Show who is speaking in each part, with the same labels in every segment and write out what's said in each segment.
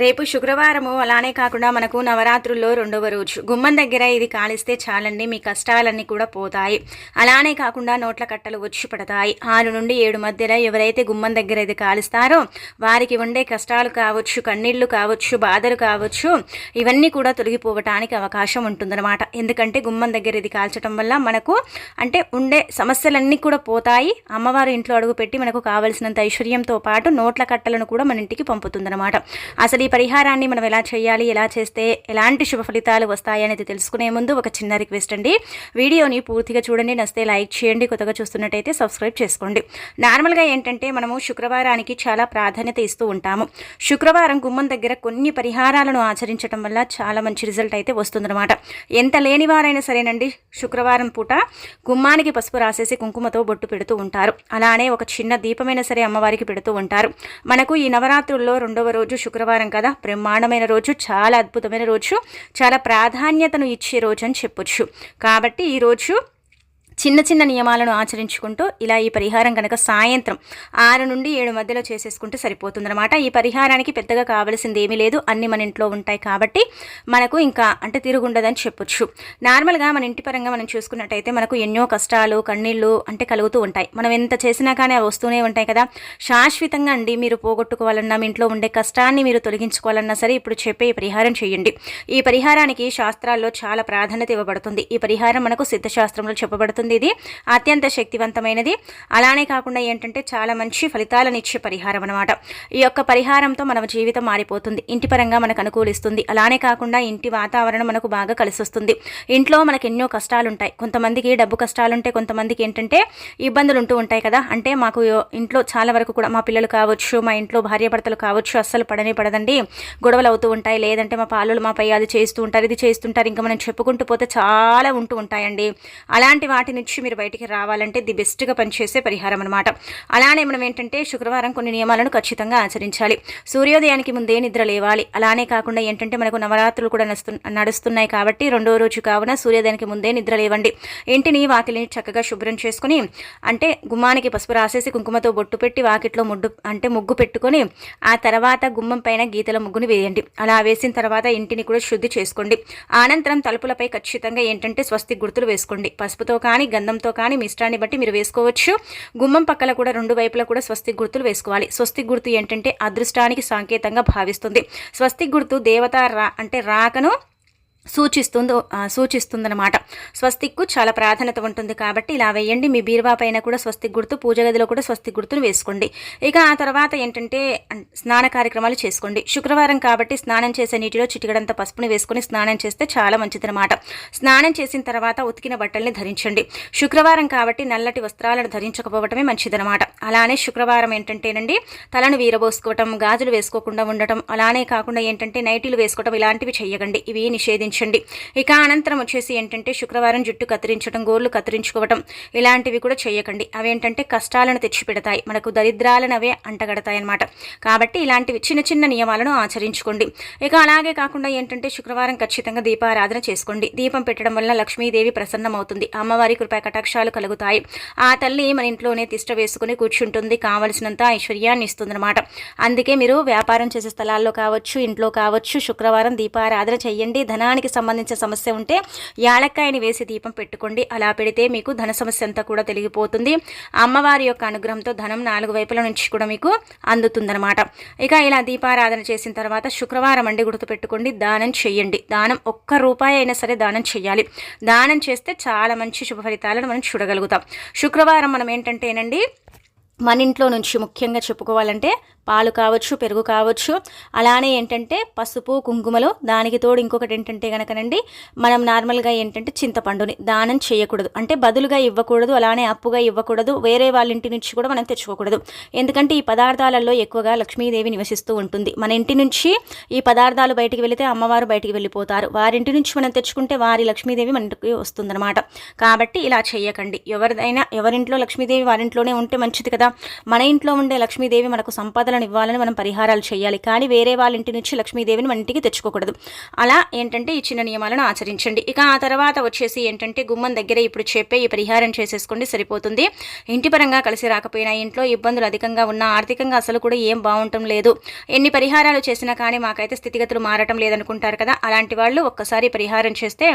Speaker 1: రేపు శుక్రవారము అలానే కాకుండా మనకు నవరాత్రుల్లో రెండవ రోజు. గుమ్మం దగ్గర ఇది కాలిస్తే చాలండి మీ కష్టాలన్నీ కూడా పోతాయి. అలానే కాకుండా నోట్ల కట్టలు వచ్చి పడతాయి. ఆరు నుండి ఏడు మధ్యలో ఎవరైతే గుమ్మం దగ్గర ఇది కాలుస్తారో వారికి ఉండే కష్టాలు కావచ్చు కన్నీళ్ళు కావచ్చు బాధలు కావచ్చు ఇవన్నీ కూడా తొలగిపోవటానికి అవకాశం ఉంటుందన్నమాట. ఎందుకంటే గుమ్మం దగ్గర ఇది కాల్చడం వల్ల మనకు అంటే ఉండే సమస్యలన్నీ కూడా పోతాయి. అమ్మవారు ఇంట్లో అడుగుపెట్టి మనకు కావలసినంత ఐశ్వర్యంతో పాటు నోట్ల కట్టలను కూడా మన ఇంటికి పంపుతుందన్నమాట. అసలు ఈ పరిహారాన్ని మనం ఎలా చేయాలి ఎలా చేస్తే ఎలాంటి శుభ ఫలితాలు వస్తాయి అనేది తెలుసుకునే ముందు ఒక చిన్న రిక్వెస్ట్ అండి. వీడియోని పూర్తిగా చూడండి నస్తే లైక్ చేయండి కొత్తగా చూస్తున్నట్టయితే సబ్స్క్రైబ్ చేసుకోండి. నార్మల్గా ఏంటంటే మనము శుక్రవారానికి చాలా ప్రాధాన్యత ఇస్తూ ఉంటాము. శుక్రవారం గుమ్మం దగ్గర కొన్ని పరిహారాలను ఆచరించడం వల్ల చాలా మంచి రిజల్ట్ అయితే వస్తుందన్నమాట. ఎంత లేని వారైనా సరేనండి శుక్రవారం పూట గుమ్మానికి పసుపు రాసేసి కుంకుమతో బొట్టు పెడుతూ ఉంటారు. అలానే ఒక చిన్న దీపమైనా సరే అమ్మవారికి పెడుతూ ఉంటారు. మనకు ఈ నవరాత్రుల్లో రెండవ రోజు శుక్రవారం కదా? బ్రహ్మాండమైన రోజు చాలా అద్భుతమైన రోజు చాలా ప్రాధాన్యతను ఇచ్చే రోజు అని చెప్పొచ్చు. కాబట్టి ఈరోజు చిన్న చిన్న నియమాలను ఆచరించుకుంటూ ఇలా ఈ పరిహారం కనుక సాయంత్రం ఆరు నుండి ఏడు మధ్యలో చేసేసుకుంటే సరిపోతుందన్నమాట. ఈ పరిహారానికి పెద్దగా కావలసింది ఏమీ లేదు. అన్ని మన ఇంట్లో ఉంటాయి కాబట్టి మనకు ఇంకా అంటే తిరుగుండదని చెప్పొచ్చు. నార్మల్గా మన ఇంటి పరంగా మనం చూసుకున్నట్టయితే మనకు ఎన్నో కష్టాలు కన్నీళ్ళు అంటే కలుగుతూ ఉంటాయి. మనం ఎంత చేసినా కానీ అవి వస్తూనే ఉంటాయి కదా. శాశ్వతంగా అండి మీరు పోగొట్టుకోవాలన్నా మీ ఇంట్లో ఉండే కష్టాన్ని మీరు తొలగించుకోవాలన్నా సరే ఇప్పుడు చెప్పే ఈ పరిహారం చేయండి. ఈ పరిహారానికి శాస్త్రాల్లో చాలా ప్రాధాన్యత ఇవ్వబడుతుంది. ఈ పరిహారం మనకు సిద్ధశాస్త్రంలో చెప్పబడుతుంది. ఇది. అత్యంత శక్తివంతమైనది. అలానే కాకుండా ఏంటంటే చాలా మంచి ఫలితాలను ఇచ్చే పరిహారం అనమాట ఈ యొక్క పరిహారంతో మన జీవితం మారిపోతుంది. ఇంటి పరంగా మనకు అనుకూలిస్తుంది. అలానే కాకుండా ఇంటి వాతావరణం మనకు బాగా కలిసి వస్తుంది ఇంట్లో మనకు ఎన్నో కష్టాలు ఉంటాయి కొంతమందికి డబ్బు కష్టాలు ఉంటాయి కొంతమందికి ఏంటంటే ఇబ్బందులు ఉంటూ ఉంటాయి కదా. అంటే మాకు ఇంట్లో చాలా వరకు కూడా మా పిల్లలు కావచ్చు మా ఇంట్లో భార్యాభర్తలు కావచ్చు అస్సలు పడనే పడదండి. గొడవలు అవుతూ ఉంటాయి. లేదంటే మా పాలు మాపై అది చేస్తూ ఉంటారు ఇది చేస్తుంటారు ఇంకా మనం చెప్పుకుంటూ పోతే చాలా ఉంటూ ఉంటాయండి. అలాంటి వాటి నుంచి మీరు బయటికి రావాలంటే ది బెస్ట్గా పనిచేసే పరిహారం అనమాట అలానే మనం ఏంటంటే శుక్రవారం కొన్ని నియమాలను ఖచ్చితంగా ఆచరించాలి. సూర్యోదయానికి ముందే నిద్ర లేవాలి. అలానే కాకుండా ఏంటంటే మనకు నవరాత్రులు కూడా నడుస్తున్నాయి కాబట్టి రెండో రోజు కావున సూర్యోదయానికి ముందే నిద్ర లేవండి. ఇంటిని వాకిలిని చక్కగా శుభ్రం చేసుకుని అంటే గుమ్మానికి పసుపు రాసేసి కుంకుమతో బొట్టు పెట్టి వాకిట్లో ముడ్డు అంటే ముగ్గు పెట్టుకొని ఆ తర్వాత గుమ్మం పైన గీతల ముగ్గుని వేయండి. అలా వేసిన తర్వాత ఇంటిని కూడా శుద్ధి చేసుకోండి. అనంతరం తలుపులపై ఖచ్చితంగా ఏంటంటే స్వస్తి గుర్తులు వేసుకోండి. పసుపుతో కానీ గంధంతో కానీ మీ ఇష్టాన్ని బట్టి మీరు వేసుకోవచ్చు. గుమ్మం పక్కల కూడా రెండు వైపులా కూడా స్వస్తి గుర్తులు వేసుకోవాలి. స్వస్తి గుర్తు ఏంటంటే అదృష్టానికి సాంకేతంగా భావిస్తుంది. స్వస్తి గుర్తు దేవత రా అంటే రాకను సూచిస్తుందో సూచిస్తుందన్నమాట. స్వస్తిక్కు చాలా ప్రాధాన్యత ఉంటుంది కాబట్టి ఇలా వేయండి. మీ బీరువా పైన కూడా స్వస్తిక్ గుర్తు పూజ గదిలో కూడా స్వస్తిక్ గుర్తును వేసుకోండి. ఇక ఆ తర్వాత ఏంటంటే స్నాన కార్యక్రమాలు చేసుకోండి. శుక్రవారం కాబట్టి స్నానం చేసే నీటిలో చిటికడంత పసుపుని వేసుకొని స్నానం చేస్తే చాలా మంచిదన్నమాట. స్నానం చేసిన తర్వాత ఉతికిన బట్టల్ని ధరించండి. శుక్రవారం కాబట్టి నల్లటి వస్త్రాలను ధరించకపోవటమే మంచిదనమాట అలానే శుక్రవారం ఏంటంటేనండి తలను వీరబోసుకోవటం గాజులు వేసుకోకుండా ఉండటం అలానే కాకుండా ఏంటంటే నైటీలు వేసుకోవటం ఇలాంటివి చేయకండి. ఇవి నిషేధించండి గమనించండి. ఇక అనంతరం వచ్చేసి ఏంటంటే శుక్రవారం జుట్టు కత్తిరించడం గోర్లు కత్తిరించుకోవటం ఇలాంటివి కూడా చేయకండి. అవేంటంటే కష్టాలను తెచ్చిపెడతాయి. మనకు దరిద్రాలను అవే అంటగడతాయన్నమాట. కాబట్టి ఇలాంటివి చిన్న చిన్న నియమాలను ఆచరించుకోండి. ఇక అలాగే కాకుండా ఏంటంటే శుక్రవారం ఖచ్చితంగా దీపారాధన చేసుకోండి. దీపం పెట్టడం వల్ల లక్ష్మీదేవి ప్రసన్నమవుతుంది. అమ్మవారి కృపా కటాక్షాలు కలుగుతాయి. ఆ తల్లి మన ఇంట్లోనే తిష్ట వేసుకుని కూర్చుంటుంది. కావలసినంత ఐశ్వర్యాన్ని ఇస్తుందన్నమాట. అందుకే మీరు వ్యాపారం చేసే స్థలాల్లో కావచ్చు ఇంట్లో కావచ్చు శుక్రవారం దీపారాధన చేయండి. ధనానికి ధనానికి సంబంధించిన సమస్య ఉంటే యాలక్కాయని వేసి దీపం పెట్టుకోండి. అలా పెడితే మీకు ధన సమస్య అంతా కూడా తెలిగిపోతుంది. అమ్మవారి యొక్క అనుగ్రహంతో ధనం నాలుగు వైపుల నుంచి కూడా మీకు అందుతుందనమాట ఇక ఇలా దీపారాధన చేసిన తర్వాత శుక్రవారం అండి గుర్తుపెట్టుకోండి దానం చేయండి. దానం ఒక్క రూపాయి అయినా సరే దానం చేయాలి. దానం చేస్తే చాలా మంచి శుభ ఫలితాలను మనం చూడగలుగుతాం. శుక్రవారం మనం ఏంటంటేనండి మన ఇంట్లో నుంచి ముఖ్యంగా చెప్పుకోవాలంటే పాలు కావచ్చు పెరుగు కావచ్చు. అలానే ఏంటంటే పసుపు కుంకుమలు దానికి తోడు ఇంకొకటి ఏంటంటే కనుకనండి మనం నార్మల్గా ఏంటంటే చింతపండుని దానం చేయకూడదు. అంటే బదులుగా ఇవ్వకూడదు అలానే అప్పుగా ఇవ్వకూడదు వేరే వాళ్ళ ఇంటి నుంచి కూడా మనం తెచ్చుకోకూడదు. ఎందుకంటే ఈ పదార్థాలలో ఎక్కువగా లక్ష్మీదేవి నివసిస్తూ ఉంటుంది. మన ఇంటి నుంచి ఈ పదార్థాలు బయటికి వెళితే అమ్మవారు బయటికి వెళ్ళిపోతారు. వారింటి నుంచి మనం తెచ్చుకుంటే వారి లక్ష్మీదేవి మన ఇంటికి వస్తుందన్నమాట. కాబట్టి ఇలా చేయకండి. ఎవరిదైనా ఎవరింట్లో లక్ష్మీదేవి వారింట్లోనే ఉంటే మంచిది కదా. మన ఇంట్లో ఉండే లక్ష్మీదేవి మనకు సంపదలను ఇవ్వాలని మనం పరిహారాలు చేయాలి. కానీ వేరే వాళ్ళ ఇంటి నుంచి లక్ష్మీదేవిని మన ఇంటికి తెచ్చుకోకూడదు. అలా ఏంటంటే ఈ చిన్న నియమాలను ఆచరించండి. ఇక ఆ తర్వాత వచ్చేసి ఏంటంటే గుమ్మం దగ్గర ఇప్పుడు చెప్పే ఈ పరిహారం చేసేసుకోండి సరిపోతుంది. ఇంటి పరంగా కలిసి రాకపోయినా ఇంట్లో ఇబ్బందులు అధికంగా ఉన్నా ఆర్థికంగా అసలు కూడా ఏం బాగుంటం లేదు. ఎన్ని పరిహారాలు చేసినా కానీ మాకైతే స్థితిగతులు మారటం లేదనుకుంటారు కదా? అలాంటి వాళ్ళు ఒక్కసారి పరిహారం చేస్తే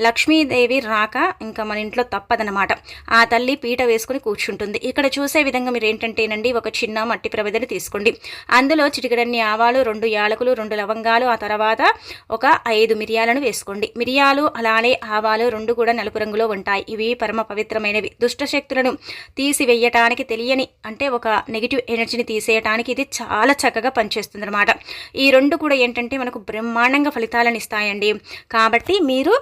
Speaker 1: లక్ష్మీదేవి రాక ఇంకా మన ఇంట్లో తప్పదనమాట ఆ తల్లి పీట వేసుకుని కూర్చుంటుంది. ఇక్కడ చూసే విధంగా మీరు ఏంటంటేనండి ఒక చిన్న మట్టి ప్రమిదని తీసుకోండి. అందులో చిటికడన్ని ఆవాలు రెండు యాలకులు రెండు లవంగాలు ఆ తర్వాత ఒక ఐదు మిరియాలను వేసుకోండి. మిరియాలు అలానే ఆవాలు రెండు కూడా నలుపు రంగులో ఉంటాయి. ఇవి పరమ పవిత్రమైనవి. దుష్ట శక్తులను తీసివేయటానికి తెలియని అంటే ఒక నెగిటివ్ ఎనర్జీని తీసేయటానికి ఇది చాలా చక్కగా పనిచేస్తుంది అనమాట ఈ రెండు కూడా ఏంటంటే మనకు బ్రహ్మాండంగా ఫలితాలను ఇస్తాయండి. కాబట్టి మీరు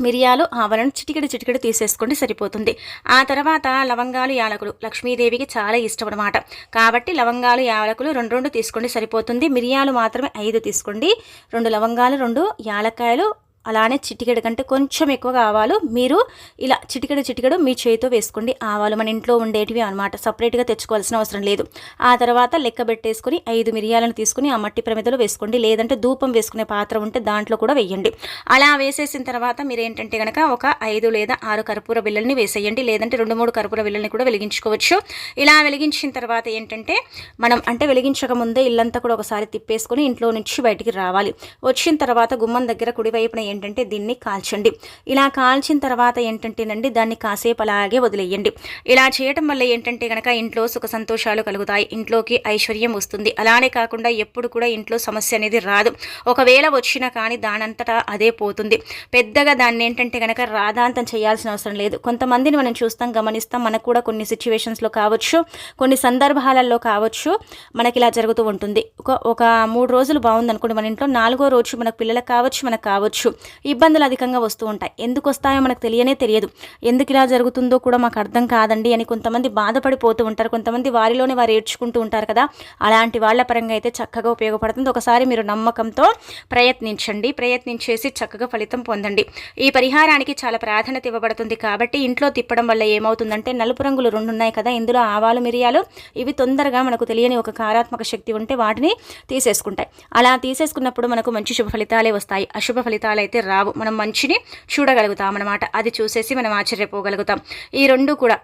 Speaker 1: మిరియాలు ఆవలను చిటికెడు చిటికెడు తీసేసుకుంటే సరిపోతుంది. ఆ తర్వాత లవంగాలు యాలకులు. లక్ష్మీదేవికి చాలా ఇష్టం అనమాట కాబట్టి లవంగాలు యాలకులు రెండు రెండు తీసుకోండి సరిపోతుంది. మిరియాలు మాత్రమే ఐదు తీసుకోండి. రెండు లవంగాలు రెండు యాలక్కాయలు అలానే చిటికెడు కంటే కొంచెం ఎక్కువగా ఆవాలు మీరు ఇలా చిటికెడు చిటికెడు మీ చేతితో వేసుకోండి. ఆవాలు మన ఇంట్లో ఉండేటివి అనమాట సపరేట్గా తెచ్చుకోవాల్సిన అవసరం లేదు. ఆ తర్వాత లెక్క పెట్టేసుకుని ఐదు మిరియాలను తీసుకుని ఆ మట్టి ప్రమిదలో వేసుకోండి. లేదంటే ధూపం వేసుకునే పాత్ర ఉంటే దాంట్లో కూడా వేయండి. అలా వేసేసిన తర్వాత మీరు ఏంటంటే కనుక ఒక ఐదు లేదా ఆరు కర్పూర బిళ్ళల్ని వేసేయండి. లేదంటే రెండు మూడు కర్పూర బిళ్ళల్ని కూడా వెలిగించుకోవచ్చు. ఇలా వెలిగించిన తర్వాత ఏంటంటే మనం అంటే వెలిగించక ముందే ఇల్లంతా కూడా ఒకసారి తిప్పేసుకొని ఇంట్లో నుంచి బయటికి రావాలి. వచ్చిన తర్వాత గుమ్మం దగ్గర కుడివైపున ఏంటంటే దీన్ని కాల్చండి. ఇలా కాల్చిన తర్వాత ఏంటంటేనండి దాన్ని కాసేపు అలాగే వదిలేయండి. ఇలా చేయటం వల్ల ఏంటంటే కనుక ఇంట్లో సుఖ సంతోషాలు కలుగుతాయి ఇంట్లోకి ఐశ్వర్యం వస్తుంది. అలానే కాకుండా ఎప్పుడు కూడా ఇంట్లో సమస్య అనేది రాదు. ఒకవేళ వచ్చినా కానీ దానంతటా అదే పోతుంది. పెద్దగా దాన్ని ఏంటంటే కనుక రాధాంతం చేయాల్సిన అవసరం లేదు. కొంతమందిని మనం చూస్తాం గమనిస్తాం. మనకు కూడా కొన్ని సిచ్యువేషన్స్లో కావచ్చు కొన్ని సందర్భాలలో కావచ్చు మనకి ఇలా జరుగుతూ ఉంటుంది. ఒక ఒక మూడు రోజులు బాగుందనుకోండి మన ఇంట్లో. నాలుగో రోజు మన పిల్లలకు కావచ్చు మనకు కావచ్చు. ఇబ్బందులు అధికంగా వస్తూ ఉంటాయి. ఎందుకు వస్తాయో మనకు తెలియనే తెలియదు. ఎందుకు ఇలా జరుగుతుందో కూడా మాకు అర్థం కాదండి అని కొంతమంది బాధపడిపోతూ ఉంటారు. కొంతమంది వారిలోనే వారు ఏడ్చుకుంటూ ఉంటారు కదా. అలాంటి వాళ్ళ పరంగా అయితే చక్కగా ఉపయోగపడుతుంది. ఒకసారి మీరు నమ్మకంతో ప్రయత్నించండి. ప్రయత్నించేసి చక్కగా ఫలితం పొందండి. ఈ పరిహారానికి చాలా ప్రాధాన్యత ఇవ్వబడుతుంది కాబట్టి ఇంట్లో తిప్పడం వల్ల ఏమవుతుందంటే నలుపు రంగులు రెండు ఉన్నాయి కదా. ఇందులో ఆవాలు మిరియాలు ఇవి తొందరగా మనకు తెలియని ఒక కారాత్మక శక్తి ఉంటే వాటిని తీసేసుకుంటాయి. అలా తీసేసుకున్నప్పుడు మనకు మంచి శుభ ఫలితాలే వస్తాయి. అశుభ ఫలితాలు అయితే రావు మనం మంచిని చూడగలుగుతాం అనమాట అది చూసేసి మనం ఆశ్చర్యపోగలుగుతాం. ఈ రెండు కూడా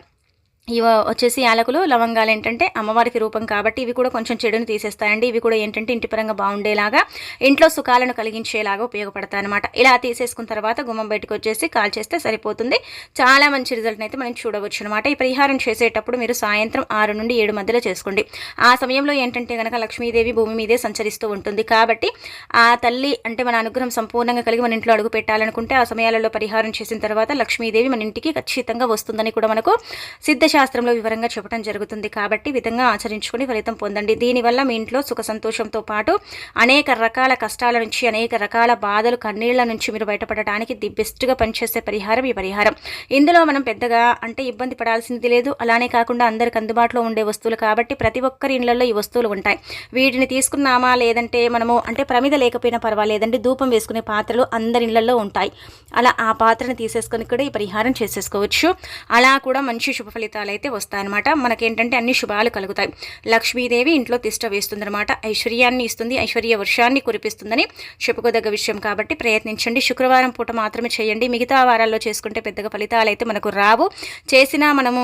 Speaker 1: ఇవి వచ్చేసి యాలకులు లవంగాలు ఏంటంటే అమ్మవారికి రూపం కాబట్టి ఇవి కూడా కొంచెం చెడుని తీసేస్తాయండి ఇవి కూడా ఏంటంటే ఇంటి పరంగా బాగుండేలాగా ఇంట్లో సుఖాలను కలిగించేలాగా ఉపయోగపడతాయి అనమాట ఇలా తీసేసుకున్న తర్వాత గుమ్మం బయటకు వచ్చేసి కాల్ చేస్తే సరిపోతుంది. చాలా మంచి రిజల్ట్ని అయితే మనం చూడవచ్చు అనమాట ఈ పరిహారం చేసేటప్పుడు మీరు సాయంత్రం ఆరు నుండి ఏడు మధ్యలో చేసుకోండి. ఆ సమయంలో ఏంటంటే కనుక లక్ష్మీదేవి భూమి మీదే సంచరిస్తూ ఉంటుంది. కాబట్టి ఆ తల్లి అంటే మన అనుగ్రహం సంపూర్ణంగా కలిగి మన ఇంట్లో అడుగు పెట్టాలనుకుంటే ఆ సమయాలలో పరిహారం చేసిన తర్వాత లక్ష్మీదేవి మన ఇంటికి ఖచ్చితంగా వస్తుందని కూడా మనకు సిద్ధ శాస్త్రంలో వివరంగా చెప్పడం జరుగుతుంది కాబట్టి విధంగా ఆచరించుకుని ఫలితం పొందండి. దీనివల్ల మీ ఇంట్లో సుఖ సంతోషంతో పాటు అనేక రకాల కష్టాల నుంచి అనేక రకాల బాధలు కన్నీళ్ళ నుంచి మీరు బయటపడటానికి ది బెస్ట్గా పనిచేసే పరిహారం ఈ పరిహారం. ఇందులో మనం పెద్దగా అంటే ఇబ్బంది పడాల్సింది లేదు. అలానే కాకుండా అందరికి అందుబాటులో ఉండే వస్తువులు కాబట్టి ప్రతి ఒక్కరి ఇళ్ళలో ఈ వస్తువులు ఉంటాయి. వీటిని తీసుకున్నామా లేదంటే మనము అంటే ప్రమిద లేకపోయినా పర్వాలేదండి. ధూపం వేసుకునే పాత్రలు అందరి ఇళ్ళలో ఉంటాయి. అలా ఆ పాత్రను తీసేసుకొని కూడా ఈ పరిహారం చేసేసుకోవచ్చు. అలా కూడా మంచి శుభ ఫలితాలు అయితే వస్తాయన్నమాట. మనకేంటంటే అన్ని శుభాలు కలుగుతాయి. లక్ష్మీదేవి ఇంట్లో తిష్ట వేస్తుందన్నమాట. ఐశ్వర్యాన్ని ఇస్తుంది ఐశ్వర్య వర్షాన్ని కురిపిస్తుందని చెప్పుకోదగ్గ విషయం కాబట్టి ప్రయత్నించండి. శుక్రవారం పూట మాత్రమే చేయండి. మిగతా వారాల్లో చేసుకుంటే పెద్దగా ఫలితాలు అయితే మనకు రావు. చేసినా మనము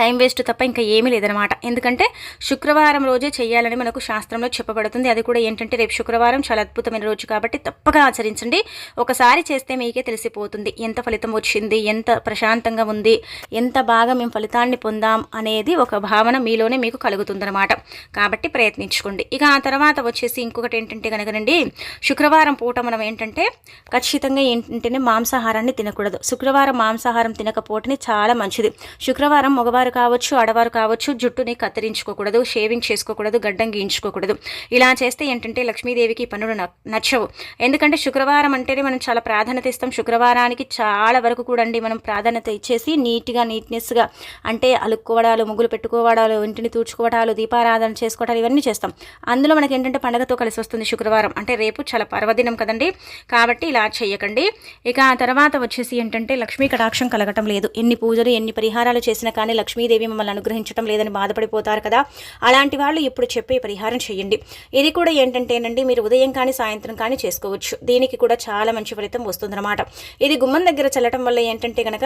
Speaker 1: టైం వేస్ట్ తప్ప ఇంకా ఏమీ లేదనమాట ఎందుకంటే శుక్రవారం రోజే చేయాలని మనకు శాస్త్రంలో చెప్పబడుతుంది. అది కూడా ఏంటంటే రేపు శుక్రవారం చాలా అద్భుతమైన రోజు కాబట్టి తప్పగా ఆచరించండి. ఒకసారి చేస్తే మీకే తెలిసిపోతుంది. ఎంత ఫలితం వచ్చింది? ఎంత ప్రశాంతంగా ఉంది? ఎంత బాగా మేము ఫలితాన్ని పొందాం అనేది ఒక భావన మీలోనే మీకు కలుగుతుందనమాట కాబట్టి ప్రయత్నించుకోండి. ఇక ఆ తర్వాత వచ్చేసి ఇంకొకటి ఏంటంటే కనుకనండి శుక్రవారం పూట మనం ఏంటంటే ఖచ్చితంగా ఏంటంటేనే మాంసాహారాన్ని తినకూడదు. శుక్రవారం మాంసాహారం తినకపోవటం చాలా మంచిది. శుక్రవారం మగవారు మగవారు కావచ్చు ఆడవారు కావచ్చు జుట్టుని కత్తిరించుకోకూడదు షేవింగ్ చేసుకోకూడదు గడ్డం గీయించుకోకూడదు. ఇలా చేస్తే ఏంటంటే లక్ష్మీదేవికి పనులు నచ్చవు. ఎందుకంటే శుక్రవారం అంటేనే మనం చాలా ప్రాధాన్యత ఇస్తాం. శుక్రవారానికి చాలా వరకు కూడా అండి మనం ప్రాధాన్యత ఇచ్చేసి నీట్గా నీట్నెస్గా అంటే అలుక్కోవడాలు ముగ్గులు పెట్టుకోవడాలు ఇంటిని తూడ్చుకోవడాలు దీపారాధన చేసుకోవడాలు ఇవన్నీ చేస్తాం. అందులో మనకి ఏంటంటే పండగతో కలిసి వస్తుంది శుక్రవారం. అంటే రేపు చాలా పర్వదినం కదండి. కాబట్టి ఇలా చేయకండి. ఇక ఆ తర్వాత వచ్చేసి ఏంటంటే లక్ష్మీ కటాక్షం కలగటం లేదు. ఎన్ని పూజలు ఎన్ని పరిహారాలు చేసినా కానీ లక్ష్మీదేవి మమ్మల్ని అనుగ్రహించడం లేదని బాధపడిపోతారు కదా? అలాంటి వాళ్ళు ఇప్పుడు చెప్పే పరిహారం చేయండి. ఇది కూడా ఏంటంటేనండి మీరు ఉదయం కానీ సాయంత్రం కానీ చేసుకోవచ్చు. దీనికి కూడా చాలా మంచి ఫలితం వస్తుందన్నమాట. ఇది గుమ్మం దగ్గర చల్లటం వల్ల ఏంటంటే కనుక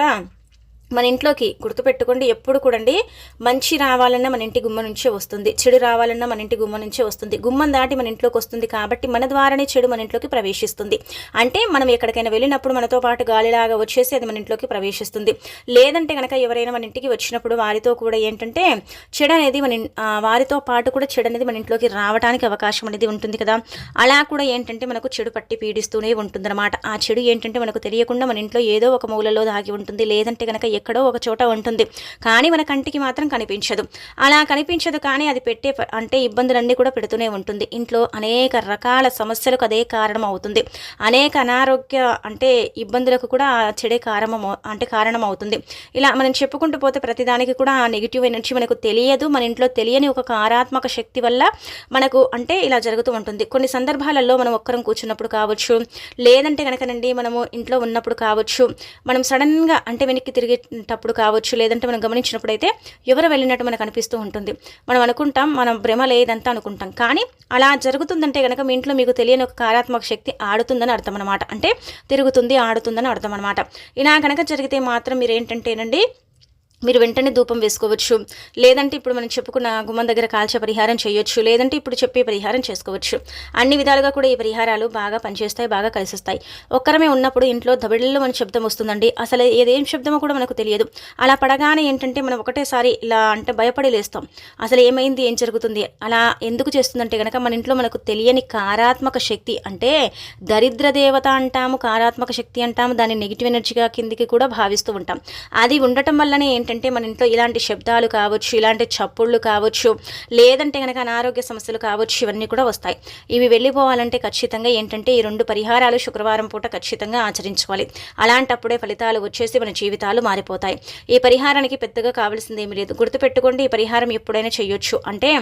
Speaker 1: మన ఇంట్లోకి గుర్తుపెట్టుకోండి. ఎప్పుడు కూడండి మంచి రావాలన్నా మన ఇంటి గుమ్మ నుంచే వస్తుంది. చెడు రావాలన్నా మన ఇంటి గుమ్మ నుంచే వస్తుంది. గుమ్మం దాటి మన ఇంట్లోకి వస్తుంది కాబట్టి మన ద్వారానే చెడు మన ఇంట్లోకి ప్రవేశిస్తుంది. అంటే మనం ఎక్కడికైనా వెళ్ళినప్పుడు మనతో పాటు గాలిలాగా వచ్చేసి అది మన ఇంట్లోకి ప్రవేశిస్తుంది. లేదంటే కనుక ఎవరైనా మన ఇంటికి వచ్చినప్పుడు వారితో కూడా ఏంటంటే చెడు అనేది మన వారితో పాటు కూడా చెడు అనేది మన ఇంట్లోకి రావడానికి అవకాశం అనేది ఉంటుంది కదా. అలా కూడా ఏంటంటే మనకు చెడు పట్టి పీడిస్తూనే ఉంటుందన్నమాట. ఆ చెడు ఏంటంటే మనకు తెలియకుండా మన ఇంట్లో ఏదో ఒక మూలలో దాగి ఉంటుంది. లేదంటే కనుక ఎక్కడో ఒక చోట ఉంటుంది. కానీ మన కంటికి మాత్రం కనిపించదు. అలా కనిపించదు కానీ అది పెట్టే అంటే ఇబ్బందులన్నీ కూడా పెడుతూనే ఉంటుంది. ఇంట్లో అనేక రకాల సమస్యలకు అదే కారణం అవుతుంది. అనేక అనారోగ్య అంటే ఇబ్బందులకు కూడా చెడే కారణం అంటే కారణం అవుతుంది. ఇలా మనం చెప్పుకుంటూ పోతే ప్రతిదానికి కూడా ఆ నెగిటివ్ ఎనర్జీ మనకు తెలియదు. మన ఇంట్లో తెలియని ఒక కారాత్మక శక్తి వల్ల మనకు అంటే ఇలా జరుగుతూ ఉంటుంది. కొన్ని సందర్భాలలో మనం ఒక్కరం కూర్చున్నప్పుడు కావచ్చు లేదంటే కనుకనండి మనము ఇంట్లో ఉన్నప్పుడు కావచ్చు మనం సడన్గా అంటే వెనక్కి తిరిగి వెళ్ళేటప్పుడు కావచ్చు లేదంటే మనం గమనించినప్పుడు అయితే ఎవరు వెళ్ళినట్టు మనకు అనిపిస్తూ ఉంటుంది. మనం అనుకుంటాం మనం భ్రమ లేదంతా అనుకుంటాం. కానీ అలా జరుగుతుందంటే కనుక మీ ఇంట్లో మీకు తెలియని ఒక కారాత్మక శక్తి ఆడుతుందని అర్థం అనమాట అంటే తిరుగుతుంది ఆడుతుందని అర్థం అనమాట ఇలా కనుక జరిగితే మాత్రం మీరు ఏంటంటేనండి మీరు వెంటనే ధూపం వేసుకోవచ్చు. లేదంటే ఇప్పుడు మనం చెప్పుకున్న గుమ్మం దగ్గర కాల్చే పరిహారం చేయొచ్చు. లేదంటే ఇప్పుడు చెప్పే పరిహారం చేసుకోవచ్చు. అన్ని విధాలుగా కూడా ఈ పరిహారాలు బాగా పనిచేస్తాయి బాగా కలిసిస్తాయి. ఒక్కరమే ఉన్నప్పుడు ఇంట్లో దబిళ్ళలో మన శబ్దం వస్తుందండి. అసలు ఏదేం శబ్దమో కూడా మనకు తెలియదు. అలా పడగానే ఏంటంటే మనం ఒకటేసారి ఇలా అంటే భయపడి లేస్తాం. అసలు ఏమైంది ఏం జరుగుతుంది? అలా ఎందుకు చేస్తుందంటే కనుక మన ఇంట్లో మనకు తెలియని కారాత్మక శక్తి అంటే దరిద్ర దేవత అంటాము కారాత్మక శక్తి అంటాము దాన్ని నెగిటివ్ ఎనర్జీగా కిందికి కూడా భావిస్తూ ఉంటాం. అది ఉండటం వల్లనే ఏంటంటే ఏంటంటే మన ఇంట్లో ఇలాంటి శబ్దాలు కావచ్చు ఇలాంటి చప్పుళ్ళు కావచ్చు లేదంటే కనుక అనారోగ్య సమస్యలు కావచ్చు ఇవన్నీ కూడా వస్తాయి. ఇవి వెళ్ళిపోవాలంటే ఖచ్చితంగా ఏంటంటే ఈ రెండు పరిహారాలు శుక్రవారం పూట ఖచ్చితంగా ఆచరించుకోవాలి. అలాంటప్పుడే ఫలితాలు వచ్చేసి మన జీవితాలు మారిపోతాయి. ఈ పరిహారానికి పెద్దగా కావాల్సింది ఏమీ లేదు. గుర్తుపెట్టుకోండి ఈ పరిహారం ఎప్పుడైనా చేయొచ్చు. అంటే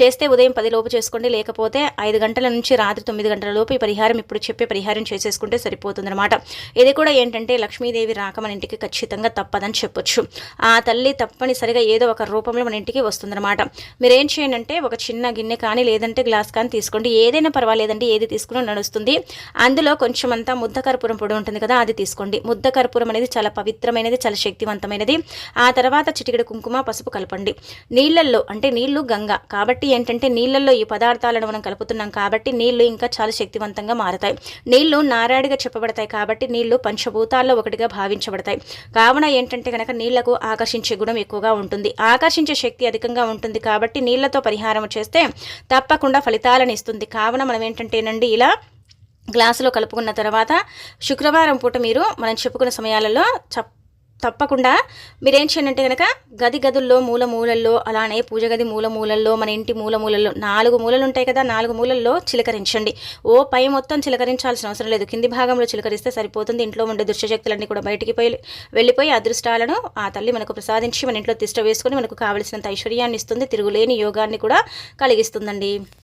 Speaker 1: చేస్తే ఉదయం పది లోపు చేసుకోండి లేకపోతే ఐదు గంటల నుంచి రాత్రి తొమ్మిది గంటల లోపు ఈ పరిహారం ఇప్పుడు చెప్పే పరిహారం చేసేసుకుంటే సరిపోతుందన్నమాట. ఇది కూడా ఏంటంటే లక్ష్మీదేవి రాక మన ఇంటికి ఖచ్చితంగా తప్పదని చెప్పొచ్చు. ఆ తల్లి తప్పనిసరిగా ఏదో ఒక రూపంలో మన ఇంటికి వస్తుందన్నమాట. మీరేం చేయండి అంటే ఒక చిన్న గిన్నె కానీ లేదంటే గ్లాస్ కానీ తీసుకోండి. ఏదైనా పర్వాలేదండి ఏది తీసుకున్నా నడుస్తుంది. అందులో కొంచెం అంతా ముద్ద కర్పూరం పొడి ఉంటుంది కదా అది తీసుకోండి. ముద్ద కర్పూరం అనేది చాలా పవిత్రమైనది చాలా శక్తివంతమైనది. ఆ తర్వాత చిటికెడు కుంకుమ పసుపు కలపండి. నీళ్ళల్లో అంటే నీళ్ళు గంగ. కాబట్టి ఏంటంటే నీళ్ళల్లో ఈ పదార్థాలను మనం కలుపుతున్నాం కాబట్టి నీళ్ళు ఇంకా చాలా శక్తివంతంగా మారతాయి. నీళ్ళు నారాడిగా చెప్పబడతాయి కాబట్టి నీళ్ళు పంచభూతాల్లో ఒకటిగా భావించబడతాయి. కావున ఏంటంటే కనుక నీళ్ళకు ఆకర్ష ఆకర్షించే గుణం ఎక్కువగా ఉంటుంది. ఆకర్షించే శక్తి అధికంగా ఉంటుంది కాబట్టి నీళ్ళతో పరిహారం చేస్తే తప్పకుండా ఫలితాలను ఇస్తుంది. కావున మనం ఏంటంటేనండి ఇలా గ్లాసులో కలుపుకున్న తర్వాత శుక్రవారం పూట మీరు మనం చెప్పుకున్న సమయాలలో చప్ తప్పకుండా మీరేం చేయండి అంటే కనుక గది గదుల్లో మూల మూలల్లో అలానే పూజ గది మూల మూలల్లో మన ఇంటి మూల మూలల్లో నాలుగు మూలలు ఉంటాయి కదా నాలుగు మూలల్లో చిలకరించండి. ఓ పై మొత్తం చిలకరించాల్సిన అవసరం లేదు. కింది భాగంలో చిలకరిస్తే సరిపోతుంది. ఇంట్లో ఉండే దుష్టశక్తులన్నీ కూడా బయటికి పోయి వెళ్ళిపోయి అదృష్టాలను ఆ తల్లి మనకు ప్రసాదించి మన ఇంట్లో తిష్ట వేసుకొని మనకు కావలసినంత ఐశ్వర్యాన్ని ఇస్తుంది తిరుగులేని యోగాన్ని కూడా కలిగిస్తుందండి.